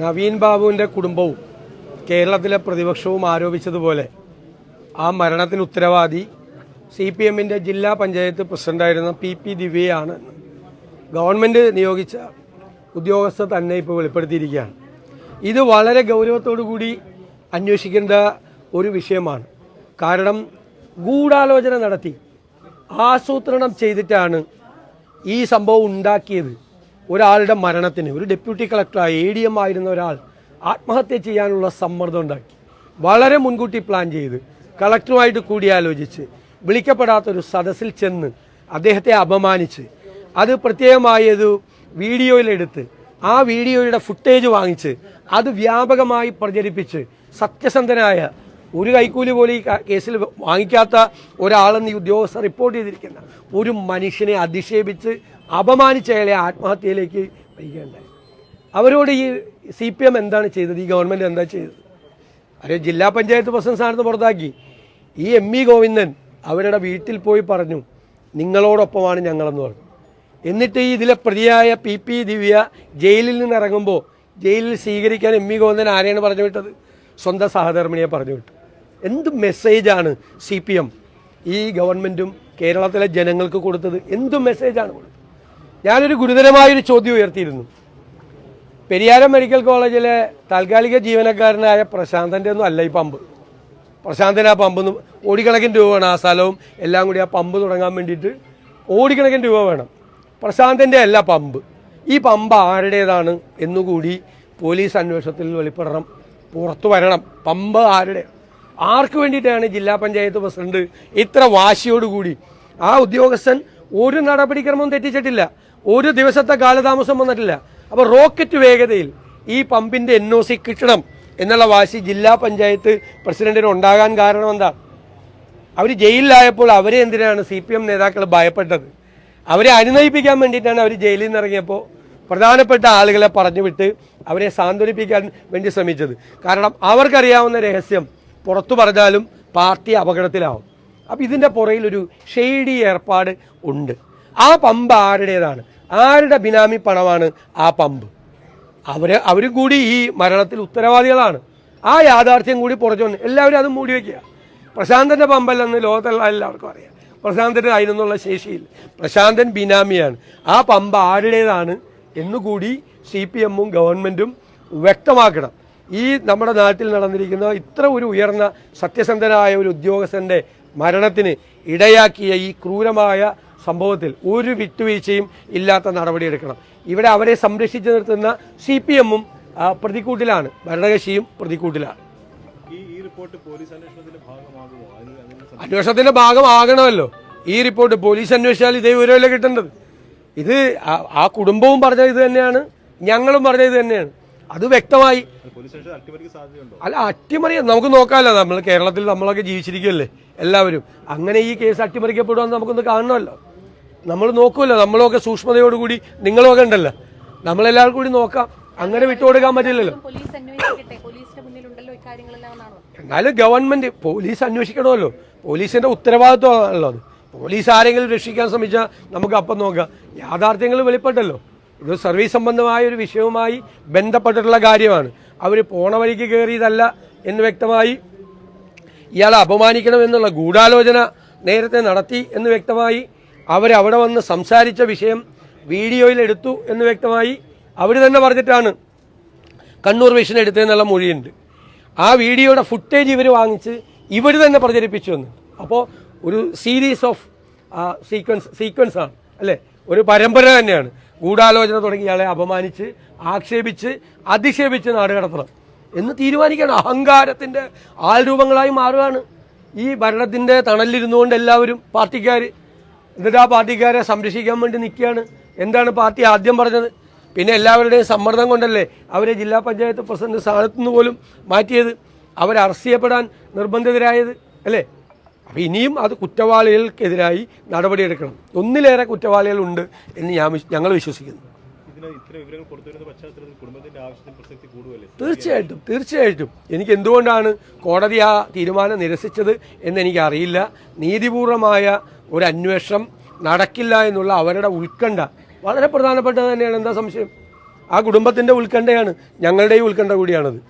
നവീൻ ബാബുവിന്റെ കുടുംബവും കേരളത്തിലെ പ്രതിപക്ഷവും ആരോപിച്ചതുപോലെ ആ മരണത്തിന് ഉത്തരവാദി സി പി എമ്മിന്റെ ജില്ലാ പഞ്ചായത്ത് പ്രസിഡന്റായിരുന്ന പി പി ദിവ്യയാണ് ഗവൺമെന്റ് നിയോഗിച്ച ഉദ്യോഗസ്ഥ തന്നെ ഇപ്പോൾ വെളിപ്പെടുത്തിയിരിക്കുകയാണ്. ഇത് വളരെ ഗൗരവത്തോടു കൂടി അന്വേഷിക്കേണ്ട ഒരു വിഷയമാണ്. കാരണം ഗൂഢാലോചന നടത്തി ആസൂത്രണം ചെയ്തിട്ടാണ് ഈ സംഭവം ഉണ്ടാക്കിയത്. ഒരാളുടെ മരണത്തിന് ഒരു ഡെപ്യൂട്ടി കളക്ടറായ എ ഡി എം ആയിരുന്ന ഒരാൾ ആത്മഹത്യ ചെയ്യാനുള്ള സമ്മർദ്ദം ഉണ്ടാക്കി. വളരെ മുൻകൂട്ടി പ്ലാൻ ചെയ്ത് കളക്ടറുമായിട്ട് കൂടിയാലോചിച്ച് വിളിക്കപ്പെടാത്തൊരു സദസ്സിൽ ചെന്ന് അദ്ദേഹത്തെ അപമാനിച്ച് അത് പ്രത്യേകമായൊരു വീഡിയോയിലെടുത്ത് ആ വീഡിയോയുടെ ഫുട്ടേജ് വാങ്ങിച്ച് അത് വ്യാപകമായി പ്രചരിപ്പിച്ച് സത്യസന്ധനായ ഒരു കൈക്കൂലി പോലും ഈ കേസിൽ വാങ്ങിക്കാത്ത ഒരാളെന്ന് ഈ ഉദ്യോഗസ്ഥർ റിപ്പോർട്ട് ചെയ്തിരിക്കുന്ന ഒരു മനുഷ്യനെ അധിക്ഷേപിച്ച് അപമാനിച്ച അയാളെ ആത്മഹത്യയിലേക്ക് വരികയുണ്ടായി അവരോട് ഈ സി പി എം എന്താണ് ചെയ്തത്? ഈ ഗവൺമെന്റ് എന്താ ചെയ്തത്? അവരെ ജില്ലാ പഞ്ചായത്ത് പ്രസിഡന്റ് സ്ഥാനത്ത് പുറത്താക്കി. ഈ എം ഇ ഗോവിന്ദൻ അവരുടെ വീട്ടിൽ പോയി പറഞ്ഞു നിങ്ങളോടൊപ്പമാണ് ഞങ്ങളെന്ന് പറഞ്ഞു. എന്നിട്ട് ഈ ഇതിലെ പ്രതിയായ പി പി ദിവ്യ ജയിലിൽ നിന്ന് ഇറങ്ങുമ്പോൾ ജയിലിൽ സ്വീകരിക്കാൻ എം ഇ ഗോവിന്ദൻ ആരെയാണ് പറഞ്ഞു വിട്ടത്? സ്വന്തം സഹധർമ്മിണിയെ പറഞ്ഞു വിട്ടു എന്ത് മെസ്സേജാണ് സി പി എം ഈ ഗവൺമെന്റും കേരളത്തിലെ ജനങ്ങൾക്ക് കൊടുത്തത്? എന്ത് മെസ്സേജാണ് കൊടുത്തത്? ഞാനൊരു ഗുരുതരമായൊരു ചോദ്യം ഉയർത്തിയിരുന്നു. പെരിയാരം മെഡിക്കൽ കോളേജിലെ താൽക്കാലിക ജീവനക്കാരനായ പ്രശാന്തന്റെ ഒന്നും അല്ല ഈ പമ്പ്. പ്രശാന്തന് ആ പമ്പ് ഒന്ന് കോടിക്കണക്കിന് രൂപ വേണം ആ സ്ഥലവും എല്ലാം കൂടി ആ പമ്പ് തുടങ്ങാൻ വേണ്ടിയിട്ട് ഓടിക്കണക്കിന് രൂപ വേണം. പ്രശാന്തന്റെ അല്ല പമ്പ്. ഈ പമ്പ് ആരുടേതാണ് എന്നുകൂടി പോലീസ് അന്വേഷണത്തിൽ വെളിപ്പെടണം. പുറത്തു വരണം. പമ്പ് ആരുടെ? ആർക്ക് വേണ്ടിയിട്ടാണ് ജില്ലാ പഞ്ചായത്ത് പ്രസിഡന്റ് ഇത്ര വാശിയോടുകൂടി? ആ ഉദ്യോഗസ്ഥൻ ഒരു നടപടിക്രമവും തെറ്റിച്ചിട്ടില്ല. ഒരു ദിവസത്തെ കാലതാമസം വന്നിട്ടില്ല. അപ്പോൾ റോക്കറ്റ് വേഗതയിൽ ഈ പമ്പിന്റെ എൻ ഒ സി കിട്ടണം എന്നുള്ള വാശി ജില്ലാ പഞ്ചായത്ത് പ്രസിഡന്റിന് ഉണ്ടാകാൻ കാരണം എന്താ? അവർ ജയിലിലായപ്പോൾ അവരെ എന്തിനാണ് സി പി എം നേതാക്കൾ ഭയപ്പെട്ടത്? അവരെ അനുനയിപ്പിക്കാൻ വേണ്ടിയിട്ടാണ് അവർ ജയിലിൽ നിന്ന് ഇറങ്ങിയപ്പോൾ പ്രധാനപ്പെട്ട ആളുകളെ പറഞ്ഞു വിട്ട് അവരെ സാന്ത്വനിപ്പിക്കാൻ വേണ്ടി ശ്രമിച്ചത്. കാരണം അവർക്കറിയാവുന്ന രഹസ്യം പുറത്തു പറഞ്ഞാലും പാർട്ടി അപകടത്തിലാവും. അപ്പം ഇതിന്റെ പുറയിൽ ഒരു ഷെയ്ഡി ഏർപ്പാട് ഉണ്ട്. ആ പമ്പ് ആരുടേതാണ്? ആരുടെ ബിനാമി പണമാണ് ആ പമ്പ്? അവർ അവരും കൂടി ഈ മരണത്തിൽ ഉത്തരവാദികളാണ്. ആ യാഥാർത്ഥ്യം കൂടി പുറത്തു വന്ന് എല്ലാവരും അത് മൂടി വയ്ക്കുക പ്രശാന്തന്റെ പമ്പല്ലെന്ന് ലോകത്തുള്ള എല്ലാവർക്കും അറിയാം. പ്രശാന്തന് അതിനൊന്നുള്ള ശേഷിയില്ല പ്രശാന്തൻ ബിനാമിയാണ്. ആ പമ്പ് ആരുടേതാണ് എന്നുകൂടി സി പി എമ്മും ഗവൺമെന്റും വ്യക്തമാക്കണം. ഈ നമ്മുടെ നാട്ടിൽ നടന്നിരിക്കുന്ന ഇത്ര ഒരു ഉയർന്ന സത്യസന്ധനായ ഒരു ഉദ്യോഗസ്ഥന്റെ മരണത്തിന് ഇടയാക്കിയ ഈ ക്രൂരമായ സംഭവത്തിൽ ഒരു വിട്ടുവീഴ്ചയും ഇല്ലാത്ത നടപടിയെടുക്കണം ഇവിടെ അവരെ സംരക്ഷിച്ചു നിർത്തുന്ന സി പി എമ്മും പ്രതിക്കൂട്ടിലാണ്. ഭരണകക്ഷിയും പ്രതിക്കൂട്ടിലാണ്. അന്വേഷണത്തിന്റെ ഭാഗമാകണമല്ലോ. ഈ റിപ്പോർട്ട് പോലീസ് അന്വേഷിച്ചാൽ ഇതേ വിവരമല്ലേ കിട്ടേണ്ടത്? ഇത് ആ- ആ കുടുംബവും പറഞ്ഞത് ഇത് തന്നെയാണ്. ഞങ്ങളും പറഞ്ഞത് ഇത് തന്നെയാണ്. അത് വ്യക്തമായി. അല്ല അട്ടിമറി നമുക്ക് നോക്കാമല്ലോ നമ്മൾ കേരളത്തിൽ നമ്മളൊക്കെ ജീവിച്ചിരിക്കുമല്ലേ എല്ലാവരും. അങ്ങനെ ഈ കേസ് അട്ടിമറിക്കപ്പെടുമെന്ന് നമുക്കൊന്ന് കാണണമല്ലോ. നമ്മൾ നോക്കുമല്ലോ നമ്മളൊക്കെ സൂക്ഷ്മതയോടുകൂടി നിങ്ങളൊക്കെ ഉണ്ടല്ലോ. നമ്മളെല്ലാവർക്കും കൂടി നോക്കാം. അങ്ങനെ വിട്ടുകൊടുക്കാൻ പറ്റില്ലല്ലോ. പോലീസ് അന്വേഷിക്കട്ടെ? പോലീസിന്റെ മുന്നിലുണ്ടല്ലോ ഇക്കാര്യങ്ങളെല്ലാം എന്നാണ്? എന്നാലും ഗവൺമെന്റ് പോലീസ് അന്വേഷിക്കണമല്ലോ. പോലീസിന്റെ ഉത്തരവാദിത്വമാണല്ലോ അത് പോലീസ് ആരെങ്കിലും രക്ഷിക്കാൻ ശ്രമിച്ചാൽ നമുക്ക് അപ്പം നോക്കാം. യാഥാർത്ഥ്യങ്ങൾ വെളിപ്പെട്ടല്ലോ. ഇത് സർവീസ് സംബന്ധമായ ഒരു വിഷയവുമായി ബന്ധപ്പെട്ടിട്ടുള്ള കാര്യമാണ്. അവർ പോണ വഴിക്ക് കയറിയതല്ല എന്ന് വ്യക്തമായി ഇയാളെ അപമാനിക്കണം എന്നുള്ള ഗൂഢാലോചന നേരത്തെ നടത്തി എന്ന് വ്യക്തമായി അവരവിടെ വന്ന് സംസാരിച്ച വിഷയം വീഡിയോയിൽ എടുത്തു എന്ന് വ്യക്തമായി അവർ തന്നെ പറഞ്ഞിട്ടാണ് കണ്ണൂർ വിഷൻ എടുത്തതെന്നുള്ള മൊഴിയുണ്ട്. ആ വീഡിയോയുടെ ഫുട്ടേജ് ഇവർ വാങ്ങിച്ച് ഇവർ തന്നെ പ്രചരിപ്പിച്ചു അപ്പോൾ ഒരു സീരീസ് ഓഫ് സീക്വൻസ് സീക്വൻസാണ് അല്ലേ? ഒരു പരമ്പര തന്നെയാണ്. ഗൂഢാലോചന തുടങ്ങി ഇയാളെ അപമാനിച്ച് ആക്ഷേപിച്ച് അധിക്ഷേപിച്ച് നാട് കടത്തണം. എന്ന് തീരുമാനിക്കണം. അഹങ്കാരത്തിന്റെ ആൾരൂപങ്ങളായി മാറുകയാണ്. ഈ ഭരണത്തിന്റെ തണലിരുന്നുകൊണ്ട് എല്ലാവരും പാർട്ടിക്കാർ എന്നിട്ട് ആ പാർട്ടിക്കാരെ സംരക്ഷിക്കാൻ വേണ്ടി നിൽക്കുകയാണ്. എന്താണ് പാർട്ടി ആദ്യം പറഞ്ഞത്? പിന്നെ എല്ലാവരുടെയും സമ്മർദ്ദം കൊണ്ടല്ലേ അവരെ ജില്ലാ പഞ്ചായത്ത് പ്രസിഡന്റ് സ്ഥാനത്തു നിന്ന് പോലും മാറ്റിയത്? അവർ അറസ്റ്റ് ചെയ്യപ്പെടാൻ നിർബന്ധിതരായത്? അല്ലേ? അപ്പോൾ ഇനിയും അത് കുറ്റവാളികൾക്കെതിരായി നടപടിയെടുക്കണം. ഒന്നിലേറെ കുറ്റവാളികളുണ്ട് എന്ന് ഞാൻ ഞങ്ങൾ വിശ്വസിക്കുന്നു. തീർച്ചയായിട്ടും തീർച്ചയായിട്ടും. എനിക്ക് എന്തുകൊണ്ടാണ് കോടതി ആ തീരുമാനം നിരസിച്ചത് എന്നെനിക്കറിയില്ല നീതിപൂർവമായ ഒരു അന്വേഷണം നടക്കില്ല എന്നുള്ള അവരുടെ ഉത്കണ്ഠ. വളരെ പ്രധാനപ്പെട്ടത് തന്നെയാണ്. എന്താ സംശയം? ആ കുടുംബത്തിന്റെ ഉത്കണ്ഠയാണ് ഞങ്ങളുടെയും ഉത്കണ്ഠ കൂടിയാണത്.